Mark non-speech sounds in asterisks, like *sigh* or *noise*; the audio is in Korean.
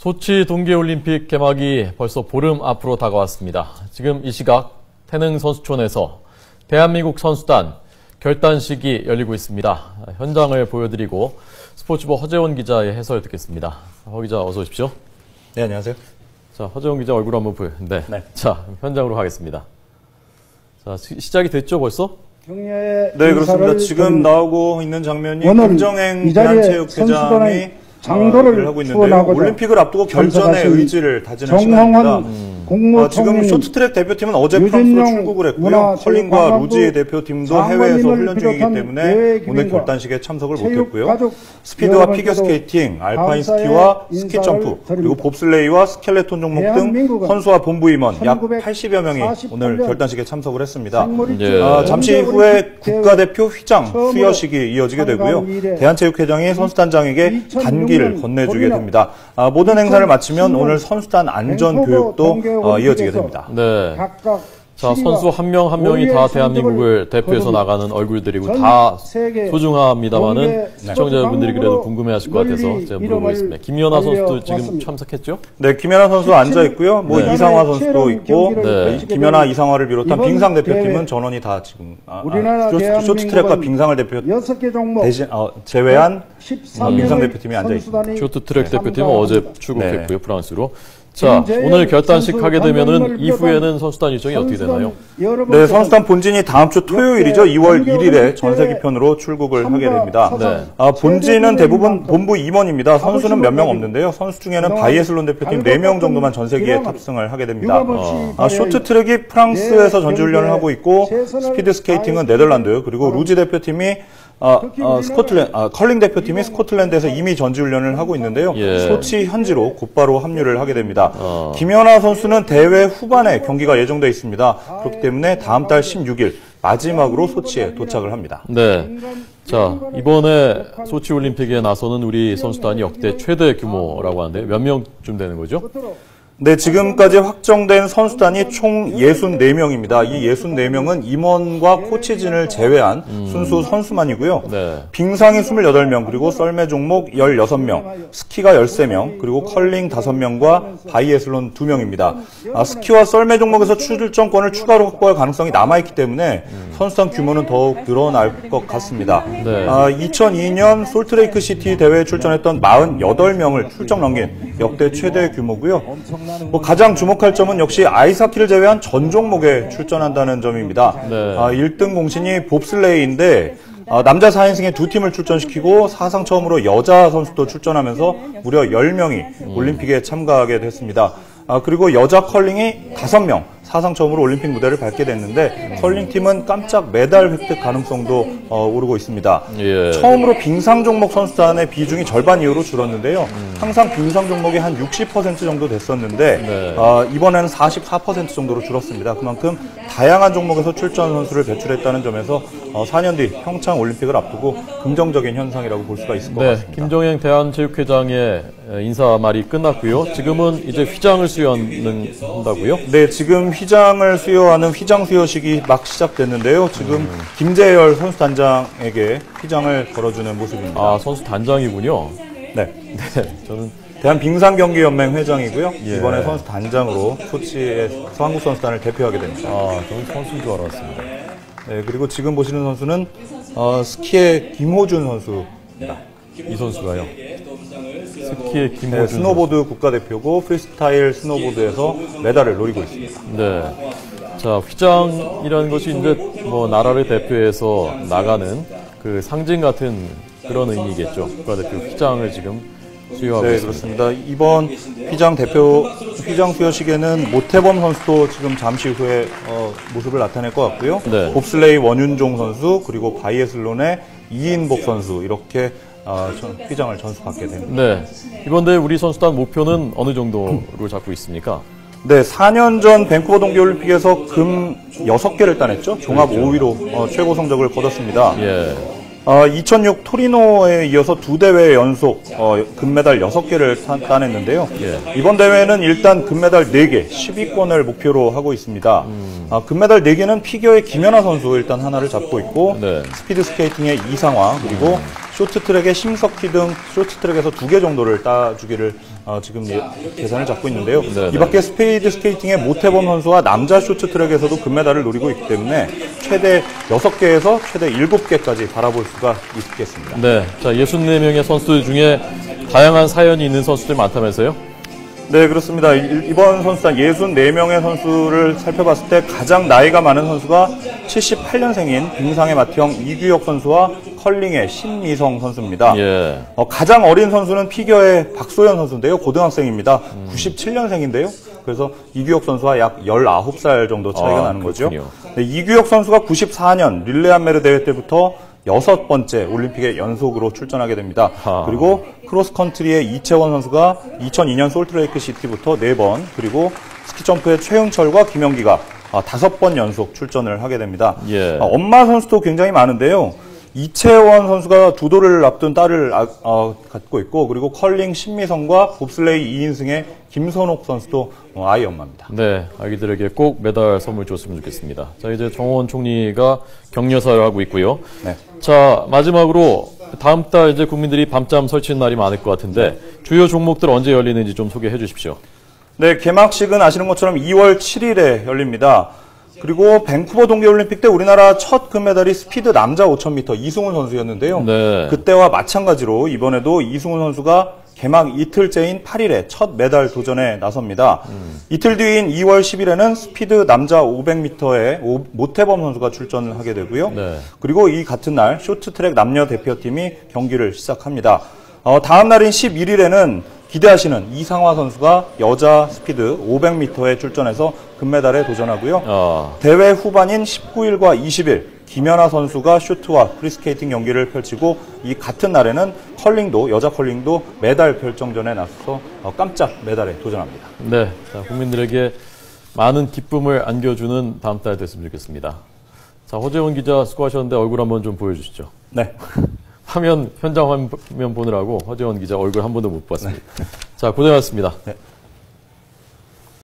소치 동계올림픽 개막이 벌써 보름 앞으로 다가왔습니다. 지금 이 시각 태릉 선수촌에서 대한민국 선수단 결단식이 열리고 있습니다. 현장을 보여드리고 스포츠부 허재원 기자의 해설 듣겠습니다. 허 기자 어서 오십시오. 네, 안녕하세요. 자, 허재원 기자 얼굴 한번 보여. 네. 네. 자, 현장으로 가겠습니다. 자, 시, 시작이 됐죠, 벌써? 네, 그렇습니다. 지금. 나오고 있는 장면이 김정행 대한체육회장이 장도를 어, 일을 하고 있는데요. 추원하고자 올림픽을 앞두고 결전의 의지를 다지는 시간입니다. 정황환 국무 어, 지금 쇼트트랙 대표팀은 어제 프랑스로 출국을 했고요. 컬링과 루지 대표팀도 해외에서 훈련 중이기 때문에 예외 오늘 결단식에 참석을 못했고요. 스피드와 피겨스케이팅, 알파인 스키와 스키 점프, 그리고. 봅슬레이와 스켈레톤 종목 등 선수와 본부 임원 약1948 80여 명이 오늘 년 결단식에 참석을 했습니다. 예. 아, 잠시 후에 국가대표 휘장 수여식이 이어지게 되고요. 대한체육회장이 선수단장에게 2006년 단기를 건네주게 됩니다. 아, 모든 행사를 마치면 2010년 오늘 선수단 안전 교육도 어, 이어지게 됩니다. 네. 각각 자, 선수 한명한 명이 다 대한민국을 대표해서 나가는 얼굴들이고 전다 소중합니다만은 시청자분들이 그래도 궁금해하실 것 같아서 제가 물어보겠습니다. 김연아 선수도 지금. 참석했죠? 네, 김연아 선수 앉아 있고요. 뭐 네. 이상화 선수도 있고, 네. 이 김연아, 이상화를 비롯한 빙상 대표팀은 전원이 다 지금 아, 아, 쇼- 쇼트트랙과 빙상을 대표 여섯 개 종목 대신 어, 제외한 13 빙상 대표팀이 앉아 있습니다. 쇼트트랙. 대표팀은 어제 출국했고요, 프랑스로. 자, 오늘 결단식 하게 되면은 이후에는 선수단 일정이 어떻게 되나요? 네, 선수단 본진이 다음 주 토요일이죠. 2월 1일에 동계올림픽 전세기편으로 출국을 하게 됩니다. 네. 아, 본진은 대부분 본부 임원입니다. 선수는 몇 명 없는데요. 선수 중에는 그동안 바이애슬론 대표팀 갈고 4명 정도만 전세기에 탑승을 하게 됩니다. 유감없이 아, 쇼트트랙이 프랑스에서 내 전지훈련을 하고 있고 최선을 스피드 스케이팅은 다해 네덜란드 그리고 루지 대표팀이 아, 아, 스코틀랜드, 아, 컬링 대표팀이 스코틀랜드에서 이미 전지훈련을 하고 있는데요. 예. 소치 현지로 곧바로 합류를 하게 됩니다. 어. 김연아 선수는 대회 후반에 경기가 예정돼 있습니다. 그렇기 때문에 다음 달 16일 마지막으로 소치에 도착을 합니다. 네. 자, 이번에 소치 올림픽에 나서는 우리 선수단이 역대 최대 규모라고 하는데 몇 명쯤 되는 거죠? 네, 지금까지 확정된 선수단이 총 64명입니다. 이 64명은 임원과 코치진을 제외한 순수 선수만이고요. 네. 빙상이 28명, 그리고 썰매 종목 16명, 스키가 13명, 그리고 컬링 5명과 바이애슬론 2명입니다. 아, 스키와 썰매 종목에서 출전권을 추가로 확보할 가능성이 남아있기 때문에 선수단 규모는 더욱 늘어날 것 같습니다. 네. 아, 2002년 솔트레이크 시티 대회에 출전했던 48명을 출정 넘긴 역대 최대 규모고요. 뭐 가장 주목할 점은 역시 아이스하키를 제외한 전 종목에 출전한다는 점입니다. 네. 아, 1등 공신이 봅슬레이인데 아, 남자 4인승의 두 팀을 출전시키고 사상 처음으로 여자 선수도 출전하면서 무려 10명이 올림픽에 참가하게 됐습니다. 아, 그리고 여자 컬링이 5명, 사상 처음으로 올림픽 무대를 밟게 됐는데 컬링팀은 깜짝 메달 획득 가능성도 어, 오르고 있습니다. 예. 처음으로 빙상 종목 선수단의 비중이 절반 이후로 줄었는데요. 항상 빙상 종목이 한 60% 정도 됐었는데 네. 어, 이번에는 44% 정도로 줄었습니다. 그만큼 다양한 종목에서 출전 선수를 배출했다는 점에서 어, 4년 뒤 평창 올림픽을 앞두고 긍정적인 현상이라고 볼 수가 있을 것 네, 같습니다. 김종행 대한체육회장의 인사 말이 끝났고요. 지금은 이제 휘장을 수여하는 한다고요? 네, 지금 휘장을 수여하는 휘장 수여식이 막 시작됐는데요. 지금 음. 김재열 선수단장에게 휘장을 걸어주는 모습입니다. 아, 선수 단장이군요. 네. 네, 저는 대한 빙상경기연맹 회장이고요. 예. 이번에 선수 단장으로 소치에서 한국 선수단을 대표하게 됩니다. 아, 저는 선수인 줄 알았습니다. 네, 그리고 지금 보시는 선수는 어, 스키의 김호준 선수입니다. 이 선수가요. 스키의 김호준 네, 스노보드 국가대표고 프리스타일 스노보드에서 메달을 노리고 있습니다. 네. 자, 휘장이라는 것이 이제 뭐 나라를 대표해서 나가는 그 상징 같은 그런 의미겠죠. 국가대표 휘장을 지금 수여하고 네, 있습니다. 그렇습니다. 이번 휘장 대표 휘장 수여식에는 모태범 선수도 지금 잠시 후에 어, 모습을 나타낼 것 같고요. 네. 봅슬레이 원윤종 선수 그리고 바이애슬론의 이인복 선수 이렇게 어, 전- 휘장을 전수받게 됩니다. 네. 이번 대회 우리 선수단 목표는 어느 정도로 잡고 있습니까? 네, 4년 전 밴쿠버 동계올림픽에서 금 6개를 따냈죠. 종합 5위로 어, 최고 성적을 거뒀습니다. 예. 어, 2006 토리노에 이어서 두 대회 연속 어, 금메달 6개를 따냈는데요. 예. 이번 대회는 일단 금메달 4개, 10위권을 목표로 하고 있습니다. 아, 금메달 4개는 피겨의 김연아 선수 일단 하나를 잡고 있고 네. 스피드 스케이팅의 이상화 그리고 쇼트트랙의 심석희 등 쇼트트랙에서 두 개 정도를 따주기를 어, 지금 예- 계산을 잡고 있는데요. 네, 이 밖에 스페이드 스케이팅의 모태범 선수와 남자 쇼트 트랙에서도 금메달을 노리고 있기 때문에 최대 6개에서 최대 7개까지 바라볼 수가 있겠습니다. 네. 자, 64명의 선수 중에 다양한 사연이 있는 선수들이 많다면서요? 네, 그렇습니다. 이- 이번 선수단 64명의 선수를 살펴봤을 때 가장 나이가 많은 선수가 78년생인 빙상의 마티형 이규혁 선수와 컬링의 신미성 선수입니다. 예. 어, 가장 어린 선수는 피겨의 박소연 선수인데요. 고등학생입니다. 음. 97년생인데요. 그래서 이규혁 선수와 약 19살 정도 차이가 아, 나는 거죠. 그렇군요. 네, 이규혁 선수가 94년 릴레 한메르 대회 때부터 여섯 번째 올림픽에 연속으로 출전하게 됩니다. 아. 그리고 크로스컨트리의 이채원 선수가 2002년 솔트레이크 시티부터 네 번, 그리고 스키점프의 최흥철과 김영기가 아, 다섯 번 연속 출전을 하게 됩니다. 예. 아, 엄마 선수도 굉장히 많은데요. 이채원 선수가 두 돌을 앞둔 딸을 아- 어, 갖고 있고 그리고 컬링 신미성과 봅슬레이 2인승의 김선옥 선수도 어, 아이 엄마입니다. 네, 아기들에게 꼭 메달 선물 줬으면 좋겠습니다. 자, 이제 정원 총리가 격려사를 하고 있고요. 네. 자, 마지막으로 다음 달 이제 국민들이 밤잠 설치는 날이 많을 것 같은데 주요 종목들 언제 열리는지 좀 소개해 주십시오. 네, 개막식은 아시는 것처럼 2월 7일에 열립니다. 그리고 밴쿠버 동계올림픽 때 우리나라 첫 금메달이 스피드 남자 5000m 이승훈 선수였는데요. 네. 그때와 마찬가지로 이번에도 이승훈 선수가 개막 이틀째인 8일에 첫 메달 도전에 나섭니다. 이틀 뒤인 2월 10일에는 스피드 남자 500m에 모태범 선수가 출전을 하게 되고요. 네. 그리고 이 같은 날 쇼트트랙 남녀 대표팀이 경기를 시작합니다. 어, 다음 날인 11일에는 기대하시는 이상화 선수가 여자 스피드 500m에 출전해서 금메달에 도전하고요. 아, 대회 후반인 19일과 20일 김연아 선수가 슈트와 프리스케이팅 경기를 펼치고 이 같은 날에는 컬링도 여자 컬링도 메달 결정전에 나서서 어, 깜짝 메달에 도전합니다. 네. 자, 국민들에게 많은 기쁨을 안겨주는 다음 달 됐으면 좋겠습니다. 자, 허재원 기자 수고하셨는데 얼굴 한번 좀 보여주시죠. 네. *laughs* 화면, 현장 화면 보느라고 허재원 기자 얼굴 한 번도 못 봤습니다. 자, 고생하셨습니다. 네.